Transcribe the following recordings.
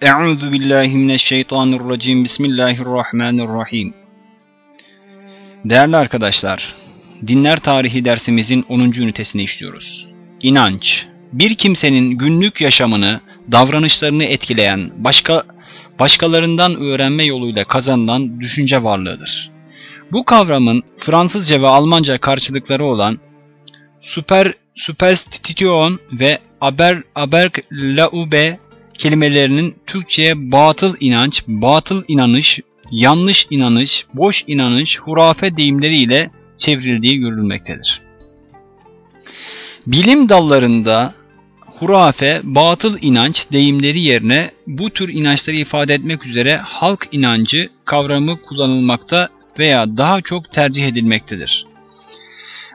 Euzu billahi mineşşeytanirracim. Bismillahirrahmanirrahim. Değerli arkadaşlar, dinler tarihi dersimizin 10. ünitesini işliyoruz. İnanç, bir kimsenin günlük yaşamını, davranışlarını etkileyen, başka başkalarından öğrenme yoluyla kazanılan düşünce varlığıdır. Bu kavramın Fransızca ve Almanca karşılıkları olan super, superstition ve aber, aberglaube kelimelerinin Türkçe'ye batıl inanç, batıl inanış, yanlış inanış, boş inanış, hurafe deyimleriyle çevrildiği görülmektedir. Bilim dallarında hurafe, batıl inanç deyimleri yerine bu tür inançları ifade etmek üzere halk inancı kavramı kullanılmakta veya daha çok tercih edilmektedir.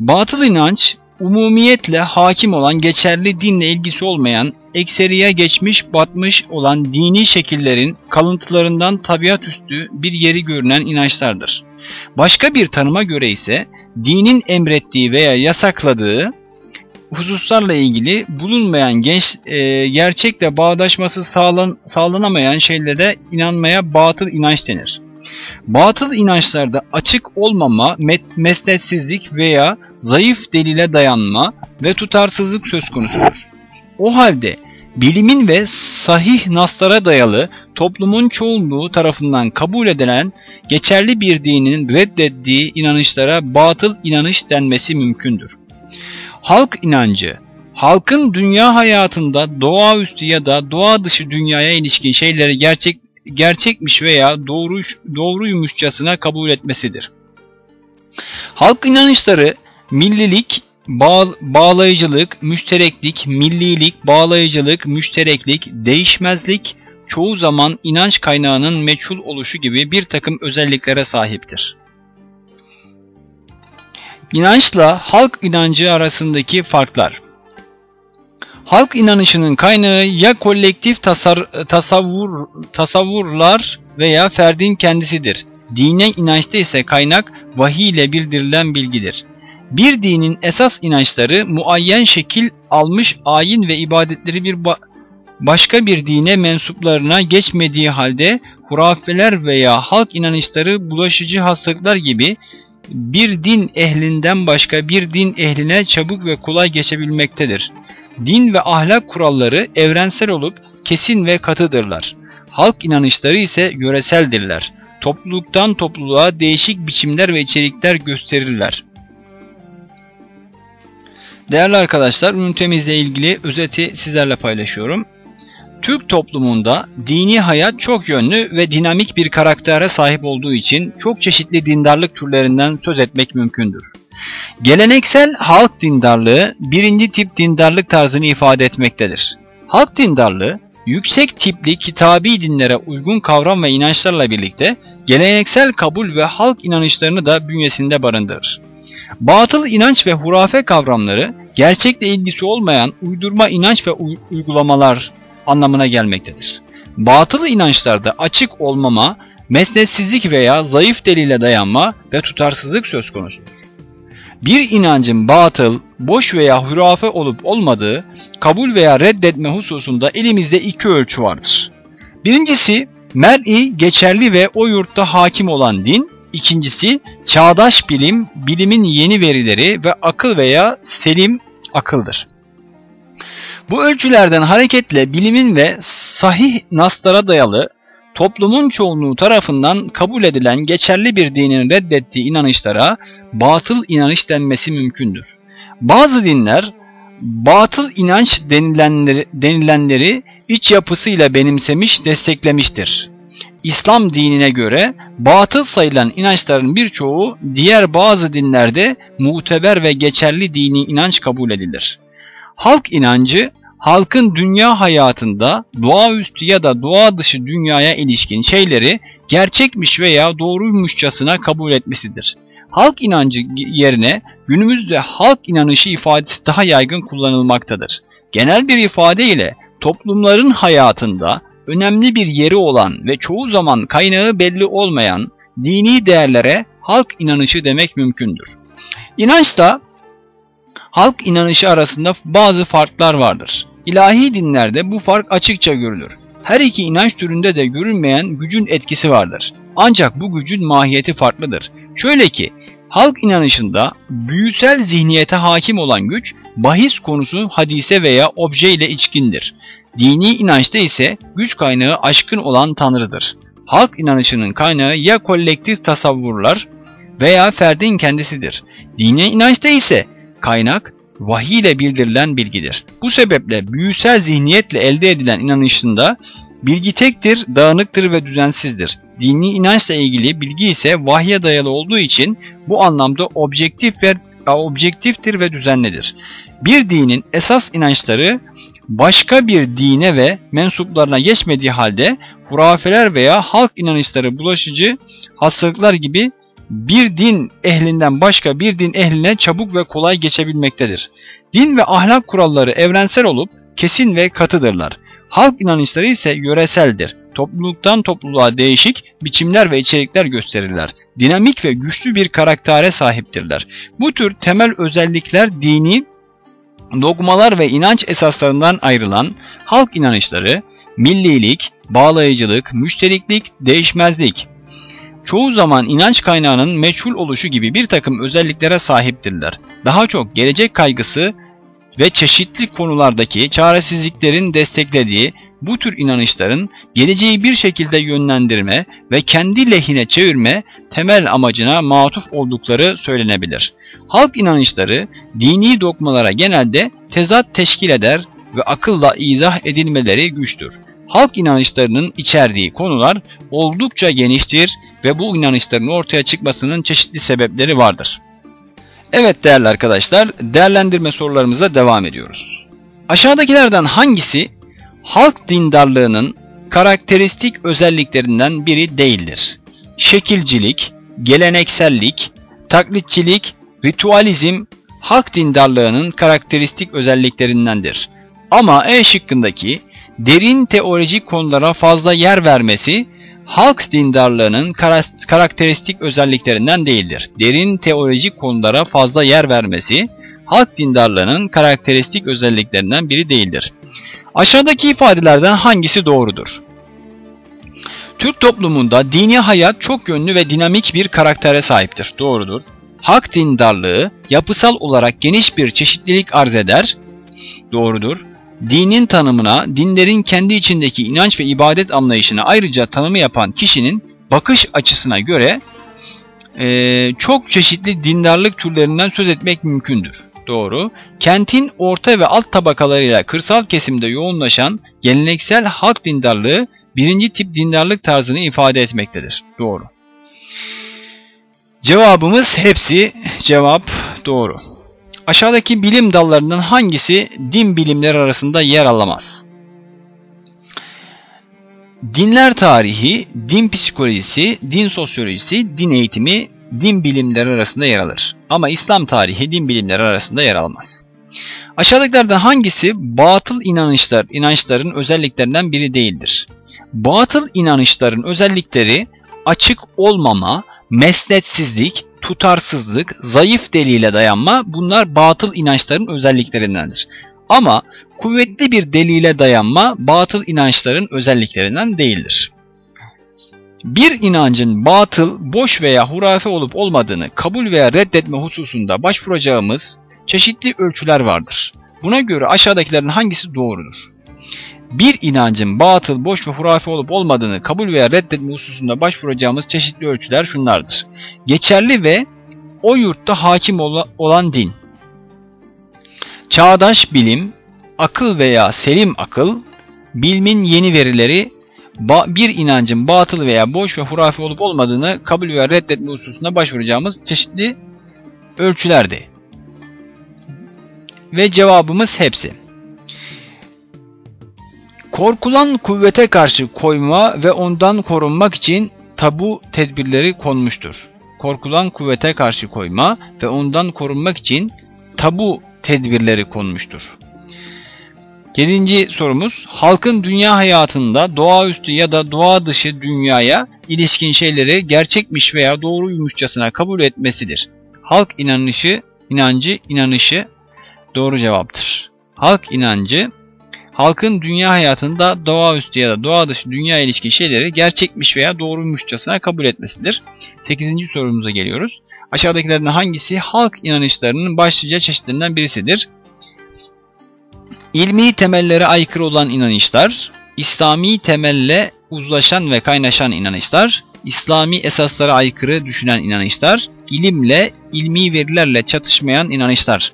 Batıl inanç, umumiyetle hakim olan geçerli dinle ilgisi olmayan, ekseriye geçmiş batmış olan dini şekillerin kalıntılarından tabiat üstü bir yeri görünen inançlardır. Başka bir tanıma göre ise dinin emrettiği veya yasakladığı hususlarla ilgili bulunmayan genç e, gerçekle bağdaşması sağlan, sağlanamayan şeylere inanmaya batıl inanç denir. Batıl inançlarda açık olmama, mesnetsizlik veya zayıf delile dayanma ve tutarsızlık söz konusudur. O halde bilimin ve sahih naslara dayalı toplumun çoğunluğu tarafından kabul edilen geçerli bir dinin reddettiği inanışlara batıl inanış denmesi mümkündür. Halk inancı, halkın dünya hayatında doğaüstü ya da doğa dışı dünyaya ilişkin şeyleri gerçek gerçekmiş veya doğru, doğruymuşçasına kabul etmesidir. Halk inanışları millilik, bağ, bağlayıcılık, müştereklik, millilik, bağlayıcılık, müştereklik, değişmezlik, çoğu zaman inanç kaynağının meçhul oluşu gibi bir takım özelliklere sahiptir. İnançla halk inancı arasındaki farklar Halk inanışının kaynağı ya kolektif tasar, tasavvur, tasavvurlar veya ferdin kendisidir. Dine inançta ise kaynak vahiy ile bildirilen bilgidir. Bir dinin esas inançları muayyen şekil almış ayin ve ibadetleri bir ba başka bir dine mensuplarına geçmediği halde hurafeler veya halk inanışları bulaşıcı hastalıklar gibi bir din ehlinden başka bir din ehline çabuk ve kolay geçebilmektedir. Din ve ahlak kuralları evrensel olup kesin ve katıdırlar. Halk inanışları ise yöreseldirler. Topluluktan topluluğa değişik biçimler ve içerikler gösterirler. Değerli arkadaşlar, ünitemizle ilgili özeti sizlerle paylaşıyorum. Türk toplumunda dini hayat çok yönlü ve dinamik bir karaktere sahip olduğu için çok çeşitli dindarlık türlerinden söz etmek mümkündür. Geleneksel halk dindarlığı birinci tip dindarlık tarzını ifade etmektedir. Halk dindarlığı, yüksek tipli kitabi dinlere uygun kavram ve inançlarla birlikte geleneksel kabul ve halk inanışlarını da bünyesinde barındırır. Batıl inanç ve hurafe kavramları gerçekle ilgisi olmayan uydurma inanç ve uygulamalar anlamına gelmektedir. Batıl inançlarda açık olmama, mesnetsizlik veya zayıf delile dayanma ve tutarsızlık söz konusudur. Bir inancın batıl, boş veya hurafe olup olmadığı, kabul veya reddetme hususunda elimizde iki ölçü vardır. Birincisi, mer'i, geçerli ve o yurtta hakim olan din, İkincisi çağdaş bilim, bilimin yeni verileri ve akıl veya selim akıldır. Bu ölçülerden hareketle bilimin ve sahih naslara dayalı toplumun çoğunluğu tarafından kabul edilen geçerli bir dinin reddettiği inanışlara batıl inanış denmesi mümkündür. Bazı dinler batıl inanç denilenleri, denilenleri iç yapısıyla benimsemiş, desteklemiştir. İslam dinine göre batıl sayılan inançların birçoğu diğer bazı dinlerde muteber ve geçerli dini inanç kabul edilir. Halk inancı, halkın dünya hayatında doğaüstü ya da doğa dışı dünyaya ilişkin şeyleri gerçekmiş veya doğruymuşçasına kabul etmesidir. Halk inancı yerine günümüzde halk inanışı ifadesi daha yaygın kullanılmaktadır. Genel bir ifade ile toplumların hayatında önemli bir yeri olan ve çoğu zaman kaynağı belli olmayan dini değerlere halk inanışı demek mümkündür. İnançta halk inanışı arasında bazı farklar vardır. İlahi dinlerde bu fark açıkça görülür. Her iki inanç türünde de görünmeyen gücün etkisi vardır. Ancak bu gücün mahiyeti farklıdır. Şöyle ki, halk inanışında büyüsel zihniyete hakim olan güç, bahis konusu hadise veya obje ile içkindir. Dini inançta ise güç kaynağı aşkın olan Tanrı'dır. Halk inanışının kaynağı ya kolektif tasavvurlar veya ferdin kendisidir. Dini inançta ise kaynak vahiy ile bildirilen bilgidir. Bu sebeple büyüsel zihniyetle elde edilen inanışında bilgi tektir, dağınıktır ve düzensizdir. Dini inançla ilgili bilgi ise vahye dayalı olduğu için bu anlamda objektif ve objektiftir ve düzenlidir. Bir dinin esas inançları başka bir dine ve mensuplarına geçmediği halde hurafeler veya halk inanışları bulaşıcı hastalıklar gibi bir din ehlinden başka bir din ehline çabuk ve kolay geçebilmektedir. Din ve ahlak kuralları evrensel olup kesin ve katıdırlar. Halk inanışları ise yöreseldir. Topluluktan topluluğa değişik biçimler ve içerikler gösterirler. Dinamik ve güçlü bir karaktere sahiptirler. Bu tür temel özellikler dini dogmalar ve inanç esaslarından ayrılan halk inanışları, millilik, bağlayıcılık, müşteriklik, değişmezlik, çoğu zaman inanç kaynağının meçhul oluşu gibi bir takım özelliklere sahiptirler. Daha çok gelecek kaygısı ve çeşitli konulardaki çaresizliklerin desteklediği bu tür inanışların geleceği bir şekilde yönlendirme ve kendi lehine çevirme temel amacına matuf oldukları söylenebilir. Halk inanışları dini dokmalara genelde tezat teşkil eder ve akılla izah edilmeleri güçtür. Halk inanışlarının içerdiği konular oldukça geniştir ve bu inanışların ortaya çıkmasının çeşitli sebepleri vardır. Evet değerli arkadaşlar, değerlendirme sorularımıza devam ediyoruz. Aşağıdakilerden hangisi halk dindarlığının karakteristik özelliklerinden biri değildir? Şekilcilik, geleneksellik, taklitçilik, ritualizm halk dindarlığının karakteristik özelliklerindendir. Ama E şıkkındaki derin teolojik konulara fazla yer vermesi halk dindarlığının karakteristik özelliklerinden değildir. Derin teolojik konulara fazla yer vermesi halk dindarlığının karakteristik özelliklerinden biri değildir. Aşağıdaki ifadelerden hangisi doğrudur? Türk toplumunda dini hayat çok yönlü ve dinamik bir karaktere sahiptir. Doğrudur. Halk dindarlığı yapısal olarak geniş bir çeşitlilik arz eder. Doğrudur dinin tanımına, dinlerin kendi içindeki inanç ve ibadet anlayışına ayrıca tanımı yapan kişinin bakış açısına göre e, çok çeşitli dindarlık türlerinden söz etmek mümkündür. Doğru. Kentin orta ve alt tabakalarıyla kırsal kesimde yoğunlaşan geleneksel halk dindarlığı birinci tip dindarlık tarzını ifade etmektedir. Doğru. Cevabımız hepsi cevap doğru. Aşağıdaki bilim dallarından hangisi din bilimleri arasında yer alamaz? Dinler tarihi, din psikolojisi, din sosyolojisi, din eğitimi, din bilimleri arasında yer alır. Ama İslam tarihi din bilimleri arasında yer almaz. Aşağıdakilerden hangisi batıl inanışlar, inançların özelliklerinden biri değildir? Batıl inanışların özellikleri açık olmama, mesletsizlik, tutarsızlık, zayıf delile dayanma bunlar batıl inançların özelliklerindendir. Ama kuvvetli bir delile dayanma batıl inançların özelliklerinden değildir. Bir inancın batıl, boş veya hurafe olup olmadığını kabul veya reddetme hususunda başvuracağımız çeşitli ölçüler vardır. Buna göre aşağıdakilerin hangisi doğrudur? bir inancın batıl, boş ve hurafe olup olmadığını kabul veya reddetme hususunda başvuracağımız çeşitli ölçüler şunlardır. Geçerli ve o yurtta hakim olan din. Çağdaş bilim, akıl veya selim akıl, bilimin yeni verileri, bir inancın batıl veya boş ve hurafe olup olmadığını kabul veya reddetme hususunda başvuracağımız çeşitli ölçülerdi. Ve cevabımız hepsi. Korkulan kuvvete karşı koyma ve ondan korunmak için tabu tedbirleri konmuştur. Korkulan kuvvete karşı koyma ve ondan korunmak için tabu tedbirleri konmuştur. 7. sorumuz halkın dünya hayatında doğaüstü ya da doğa dışı dünyaya ilişkin şeyleri gerçekmiş veya doğruymuşçasına kabul etmesidir. Halk inanışı, inancı, inanışı doğru cevaptır. Halk inancı halkın dünya hayatında doğaüstü ya da doğa dışı dünya ilişkin şeyleri gerçekmiş veya doğruymuşçasına kabul etmesidir. 8. sorumuza geliyoruz. Aşağıdakilerden hangisi halk inanışlarının başlıca çeşitlerinden birisidir? İlmi temellere aykırı olan inanışlar, İslami temelle uzlaşan ve kaynaşan inanışlar, İslami esaslara aykırı düşünen inanışlar, ilimle, ilmi verilerle çatışmayan inanışlar.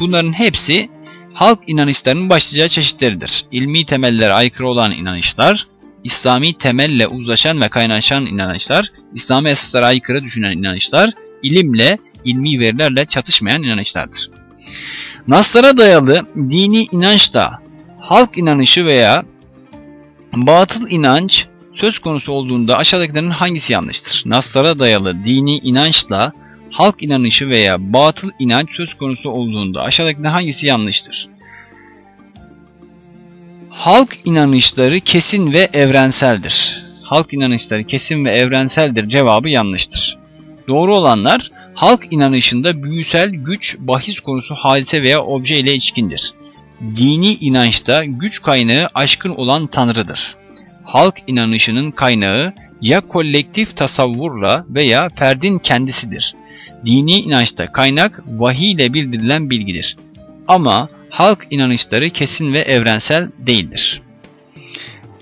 Bunların hepsi halk inanışlarının başlıca çeşitleridir. İlmi temellere aykırı olan inanışlar, İslami temelle uzlaşan ve kaynaşan inanışlar, İslami esaslara aykırı düşünen inanışlar, ilimle, ilmi verilerle çatışmayan inanışlardır. Naslara dayalı dini inanç da halk inanışı veya batıl inanç söz konusu olduğunda aşağıdakilerin hangisi yanlıştır? Naslara dayalı dini inançla halk inanışı veya batıl inanç söz konusu olduğunda aşağıdakilerden hangisi yanlıştır? Halk inanışları kesin ve evrenseldir. Halk inanışları kesin ve evrenseldir cevabı yanlıştır. Doğru olanlar halk inanışında büyüsel güç bahis konusu hadise veya obje ile içkindir. Dini inançta güç kaynağı aşkın olan Tanrı'dır. Halk inanışının kaynağı ya kolektif tasavvurla veya ferdin kendisidir. Dini inançta kaynak vahiy ile bildirilen bilgidir. Ama halk inanışları kesin ve evrensel değildir.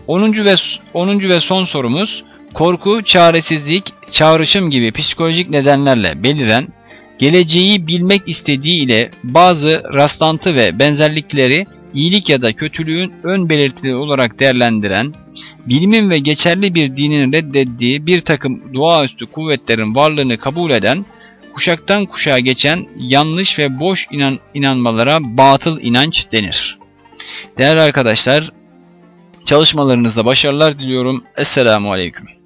10. ve 10. ve son sorumuz korku, çaresizlik, çağrışım gibi psikolojik nedenlerle beliren, geleceği bilmek istediği ile bazı rastlantı ve benzerlikleri iyilik ya da kötülüğün ön belirtileri olarak değerlendiren, bilimin ve geçerli bir dinin reddettiği bir takım doğaüstü kuvvetlerin varlığını kabul eden, kuşaktan kuşağa geçen yanlış ve boş inan inanmalara batıl inanç denir. Değerli arkadaşlar, çalışmalarınızda başarılar diliyorum. Esselamu Aleyküm.